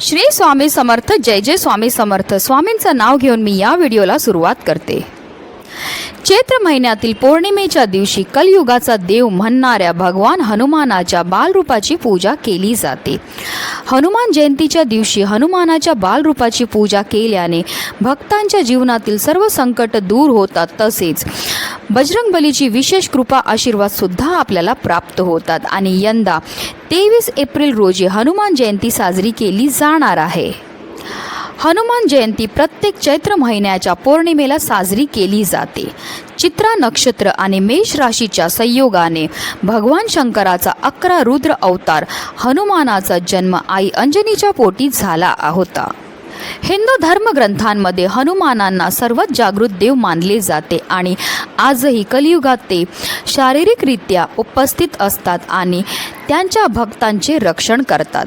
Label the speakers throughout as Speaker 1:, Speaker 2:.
Speaker 1: श्री स्वामी समर्थ जय जय स्वामी समर्थ. स्वामींचं नाव घेऊन मी या व्हिडिओला सुरुवात करते. चैत्र महिन्यातील पौर्णिमेच्या दिवशी कलयुगाचा देव म्हणणाऱ्या भगवान हनुमानाच्या बालरूपाची पूजा केली जाते. हनुमान जयंतीच्या दिवशी हनुमानाच्या बालरूपाची पूजा केल्याने भक्तांच्या जीवनातील सर्व संकट दूर होतात तसेच बजरंगबलीची विशेष कृपा आशीर्वाद सुद्धा आपल्याला प्राप्त होतात. आणि यंदा तेवीस एप्रिल रोजी हनुमान जयंती साजरी केली जाणार आहे. हनुमान जयंती प्रत्येक चैत्र महिन्याच्या पौर्णिमेला साजरी केली जाते. चित्रा नक्षत्र आणि मेष राशीच्या संयोगाने भगवान शंकराचा अकरा रुद्र अवतार हनुमानाचा जन्म आई अंजनीच्या पोटी झाला होता. हिंदू धर्मग्रंथांमध्ये हनुमानांना सर्वात जागृत देव मानले जाते आणि आजही कलियुगात ते शारीरिकरित्या उपस्थित असतात आणि त्यांच्या भक्तांचे रक्षण करतात.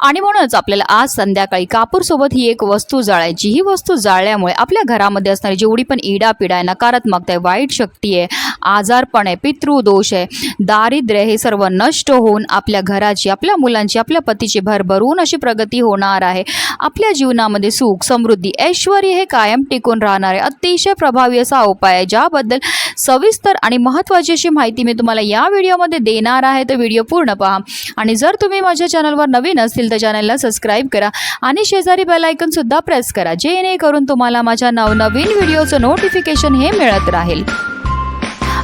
Speaker 1: आणि म्हणूनच आपल्याला आज संध्याकाळी कापूरसोबत ही एक वस्तू जाळायची. ही वस्तू जाळल्यामुळे आपल्या घरामध्ये असणारी जेवढी पण इडापिडा आहे नकारात्मकता आहे वाईट शक्ती आहे आजारपण आहे पितृदोष आहे दारिद्र्य हे सर्व नष्ट होऊन आपल्या घराची आपल्या मुलांची आपल्या पतीची भरभरून अशी प्रगती होणार आहे. आपल्या जीवनामध्ये सुख समृद्धी ऐश्वर हे कायम टिकून राहणार आहे. अतिशय प्रभावी असा उपाय आहे ज्याबद्दल सविस्तर आणि महत्त्वाची अशी माहिती मी तुम्हाला या व्हिडिओमध्ये देणार आहे. तर व्हिडिओ पूर्ण पहा. आणि जर तुम्ही माझ्या चॅनलवर नवीन असतील तर चॅनलला सबस्क्राईब करा. आणि शेजारी बेल सुद्धा प्रेस करा जेणेकरून तुम्हाला माझ्या नवनवीन व्हिडिओचं नोटिफिकेशन हे मिळत राहील.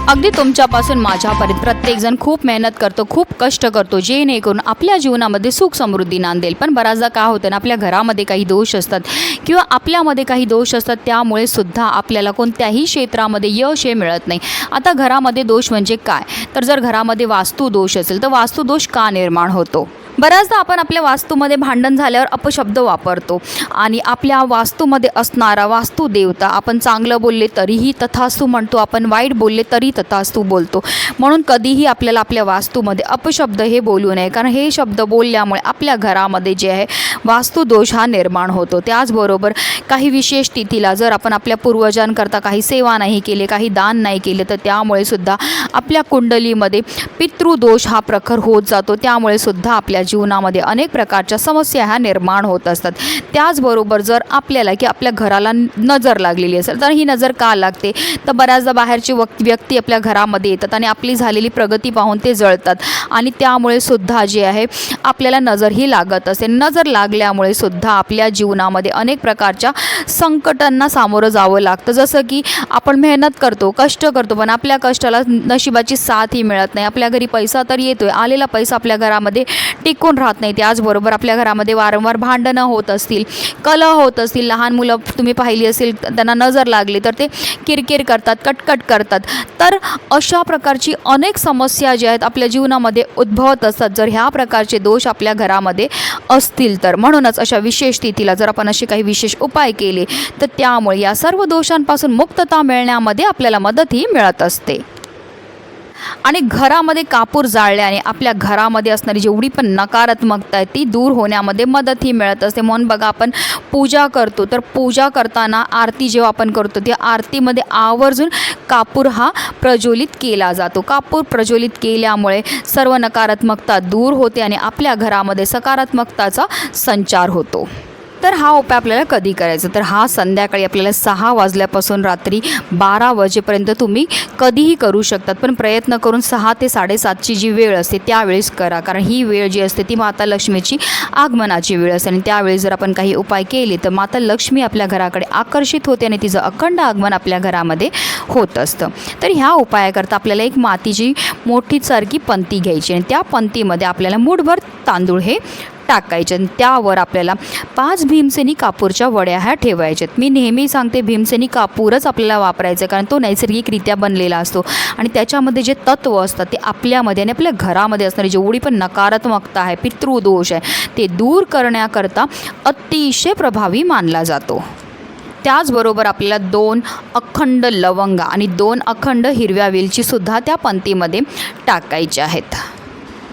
Speaker 1: अगदी तुमच्यापासून माझ्यापर्यंत प्रत्येकजण खूप मेहनत करतो खूप कष्ट करतो जेणेकरून आपल्या जीवनामध्ये सुख समृद्धी नांदेल. पण बऱ्याचदा का होतं ना आपल्या घरामध्ये काही दोष असतात किंवा आपल्यामध्ये काही दोष असतात त्यामुळे सुद्धा आपल्याला कोणत्याही क्षेत्रामध्ये यश हे मिळत नाही. आता घरामध्ये दोष म्हणजे काय? तर जर घरामध्ये वास्तू दोष असेल तर वास्तू दोष का निर्माण होतो? बऱ्याचदा आपण आपल्या वास्तूमध्ये भांडण झाल्यावर अपशब्द वापरतो. आणि आपल्या वास्तूमध्ये असणारा वास्तू देवता आपण चांगलं बोलले तरीही तथास्तू म्हणतो आपण वाईट बोलले तरी तथास्तू बोलतो. म्हणून कधीही आपल्याला आपल्या वास्तूमध्ये अपशब्द हे बोलू नये. कारण हे शब्द बोलल्यामुळे आपल्या घरामध्ये जे आहे वास्तुदोष हा निर्माण होतो. त्याचबरोबर काही विशेष तिथीला जर आपण आपल्या पूर्वजांकरता काही सेवा नाही केले काही दान नाही केले तर त्यामुळे सुद्धा आपल्या कुंडलीमध्ये पितृदोष हा प्रखर होत जातो. त्यामुळे सुद्धा आपल्या जीवनामध्ये अनेक प्रकारच्या समस्या ह्या निर्माण होत असतात. त्याचबरोबर जर आपल्याला की आपल्या घराला नजर लागलेली असेल तर ही नजर का लागते? तर बऱ्याचदा बाहेरची वक व्यक्ती आपल्या घरामध्ये येतात आणि आपली झालेली प्रगती पाहून ते जळतात. आणि त्यामुळे सुद्धा जे आहे आपल्याला नजर ही लागत असते नजर लागल्यामुळे सुद्धा आपल्या जीवनामध्ये अनेक प्रकारच्या संकटांना सामोरं जावं लागतं. जसं की आपण मेहनत करतो कष्ट करतो पण आपल्या कष्टाला नशिबाची साथ ही मिळत नाही. आपल्या घरी पैसा तर येतोय. आलेला पैसा आपल्या घरामध्ये टिक टिकून राहत नाही. त्याचबरोबर आपल्या घरामध्ये वारंवार भांडणं होत असतील कलह होत असतील. लहान मुलं तुम्ही पाहिली असेल त्यांना नजर लागली तर ते किरकिर करतात कटकट करतात. तर अशा प्रकारची अनेक समस्या ज्या आहेत आपल्या जीवनामध्ये उद्भवत असतात. जर ह्या प्रकारचे दोष आपल्या घरामध्ये असतील तर. म्हणूनच अशा विशेष तिथीला जर आपण असे काही विशेष उपाय केले तर त्यामुळे या सर्व दोषांपासून मुक्तता मिळण्यामध्ये आपल्याला मदतही मिळत असते. आणि घरामध्ये कापूर जाळल्याने आपल्या घरामध्ये असणारी जेवढी पण नकारात्मकता आहे ती दूर होण्यामध्ये मदतही मिळत असते. म्हणून बघा आपण पूजा करतो तर पूजा करताना आरती जेव्हा आपण करतो त्या आरतीमध्ये आवर्जून कापूर हा प्रज्वलित केला जातो. कापूर प्रज्वलित केल्यामुळे सर्व नकारात्मकता दूर होते आणि आपल्या घरामध्ये सकारात्मकताचा संचार होतो. तर हा उपाय आपल्याला कधी करायचा? तर हा संध्याकाळी आपल्याला सहा वाजल्यापासून रात्री बारा वाजेपर्यंत तुम्ही कधीही करू शकतात. पण प्रयत्न करून सहा ते साडेसातची जी वेळ असते त्यावेळेस करा. कारण ही वेळ जी असते ती माता लक्ष्मीची आगमनाची वेळ असते. आणि त्यावेळी जर आपण काही उपाय केले तर माता लक्ष्मी आपल्या घराकडे आकर्षित होते आणि तिचं अखंड आगमन आपल्या घरामध्ये होत असतं. तर ह्या उपायाकरता आपल्याला एक मातीची मोठी सारखी पंती घ्यायची आणि त्या पंतीमध्ये आपल्याला मूठभर तांदूळ हे टाकायचे आणि त्यावर आपल्याला पाच भीमसेनी कापूरच्या वड्या ह्या ठेवायच्यात मी नेहमी सांगते भीमसेनी कापूरच आपल्याला वापरायचं कारण तो नैसर्गिकरित्या बनलेला असतो. आणि त्याच्यामध्ये जे तत्व असतात ते आपल्यामध्ये आणि आपल्या घरामध्ये असणारी जेवढी पण नकारात्मकता आहे पितृदोष आहे ते दूर करण्याकरता अतिशय प्रभावी मानला जातो. त्याचबरोबर आपल्याला दोन अखंड लवंगा आणि दोन अखंड हिरव्या वेलचीसुद्धा त्या पंक्तीमध्ये टाकायच्या आहेत.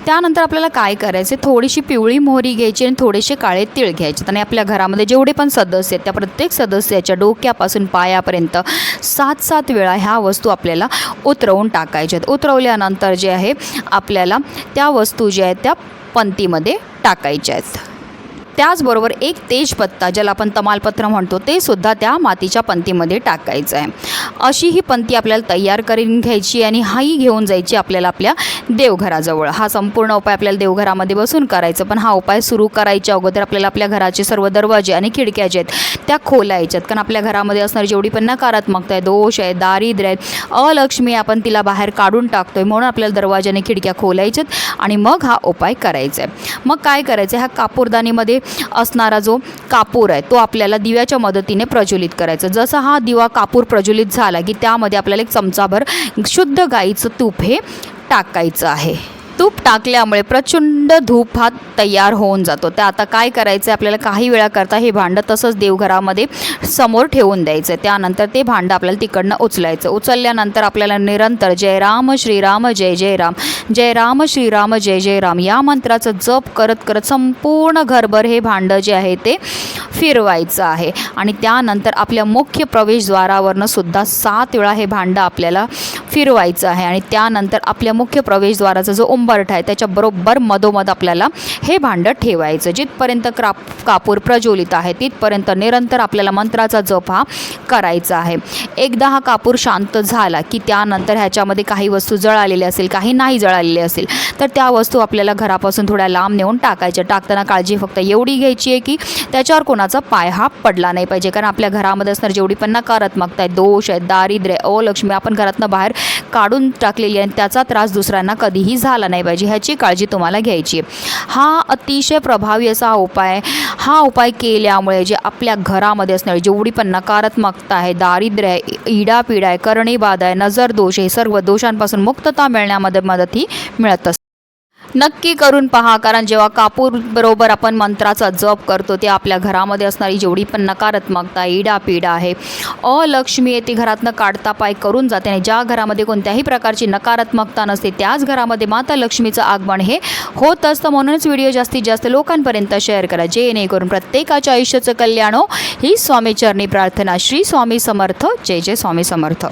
Speaker 1: त्यानंतर आपल्याला काय करायचे थोडीशी पिवळी मोहरी घ्यायची आणि थोडेसे काळे तिळ घ्यायचे. आणि आपल्या घरामध्ये जेवढे पण सदस्य आहेत त्या प्रत्येक सदस्याच्या डोक्यापासून पायापर्यंत सात सात वेळा ह्या वस्तू आपल्याला उतरवून टाकायच्या आहेत. उतरवल्यानंतर जे आहे आपल्याला त्या वस्तू ज्या आहेत त्या पंक्तीमध्ये टाकायच्या आहेत. त्याचबरोबर एक तेजपत्ता ज्याला आपण तमालपत्र म्हणतो ते सुद्धा त्या मातीच्या पंतीमध्ये टाकायचं आहे अशी ही पंथी आपल्याला तयार करून घ्यायची आणि हाही घेऊन जायची आपल्याला आपल्या देवघराजवळ. हा संपूर्ण उपाय आपल्याला देवघरामध्ये बसून करायचं पण हा उपाय सुरू करायच्या अगोदर आपल्याला आपल्या घराचे सर्व दरवाजे आणि खिडक्या ज्या आहेत त्या खोलायच्यात. कारण आपल्या घरामध्ये असणारी जेवढी पण नकारात्मकता आहे दोष आहे दारिद्र्य आहे अलक्ष्मी आपण तिला बाहेर काढून टाकतोय म्हणून आपल्याला दरवाजे आणि खिडक्या खोलायच्यात आणि मग हा उपाय करायचा आहे मग काय करायचं आहे ह्या कापूरदानीमध्ये असणारा जो कापूर आहे तो आपल्याला दिव्याच्या मदतीने प्रज्वलित करायचा. जसा हा दिवा कापूर प्रज्वलित झाला की त्यामध्ये आपल्याला एक चमचाभर शुद्ध गाईचं तूप हे टाकायचं आहे. तूप टाकल्यामुळे प्रचंड धूप हा तयार होऊन जातो. तर आता काय करायचं आहे आपल्याला काही वेळा करता हे भांडं तसंच देवघरामध्ये समोर ठेवून द्यायचं. त्यानंतर ते भांडं आपल्याला तिकडनं उचलायचं. उचलल्यानंतर आपल्याला निरंतर जय राम श्रीराम जय जय राम. जय राम श्रीराम जय जय राम. या मंत्राचं जप करत करत संपूर्ण घरभर हे भांडं जे आहे ते फिरवायचं आहे. आणि त्यानंतर आपल्या मुख्य प्रवेशद्वारावरनं सुद्धा सात वेळा हे भांडं आपल्याला फिरवायचं आहे आणि त्यानंतर आपल्या मुख्य प्रवेशद्वाराचा जो उंबरठा आहे त्याच्याबरोबर मधोमध आपल्याला हे भांडं ठेवायचं. जिथपर्यंत क्राप कापूर प्रज्वलित आहे तिथपर्यंत निरंतर आपल्याला मंत्राचा जप हा करायचा आहे. एकदा हा कापूर शांत झाला की त्यानंतर ह्याच्यामध्ये काही वस्तू जळालेली असेल काही नाही जळालेली असेल तर त्या वस्तू आपल्याला घरापासून थोड्या लांब नेऊन टाकायच्या. टाकताना काळजी फक्त एवढी घ्यायची आहे की त्याच्यावर कोणाचा पाय हा पडला नाही पाहिजे. कारण आपल्या घरामध्ये असणार जेवढी पण नकारात्मकता आहे दोष आहे दारिद्र्य आहे, अलक्ष्मी आपण घरातनं बाहेर काढून टाकलेली आणि त्याचा त्रास दुसऱ्यांना कधीही झाला नाही पाहिजे. ह्याची काळजी तुम्हाला घ्यायची हा अतिशय प्रभावी असा उपाय हा उपाय केल्यामुळे जे आपल्या घरामध्ये असणारी जेवढी पण नकारात्मकता आहे दारिद्र्य आहे इडापिडा आहे करणीबाध आहे नजर दोष हे सर्व दोषांपासून मुक्तता मिळण्यामध्ये मदत ही मिळत असते. नक्की करून पहा कारण जेव्हा कापूर बरोबर आपण मंत्राचा जप करतो ते आपल्या घरामध्ये असणारी जेवढी पण नकारात्मकता इडापिडा आहे अलक्ष्मी आहे ती घरातनं काढता पाय करून जाते. आणि ज्या घरामध्ये कोणत्याही प्रकारची नकारात्मकता नसते त्याच घरामध्ये माता लक्ष्मीचं आगमन हे होत असतं. म्हणूनच व्हिडिओ जास्तीत जास्त लोकांपर्यंत शेअर करा जेणेकरून प्रत्येकाच्या आयुष्याचं कल्याण हो. ही स्वामीचरणी प्रार्थना. श्री स्वामी समर्थ. जय जय स्वामी समर्थ.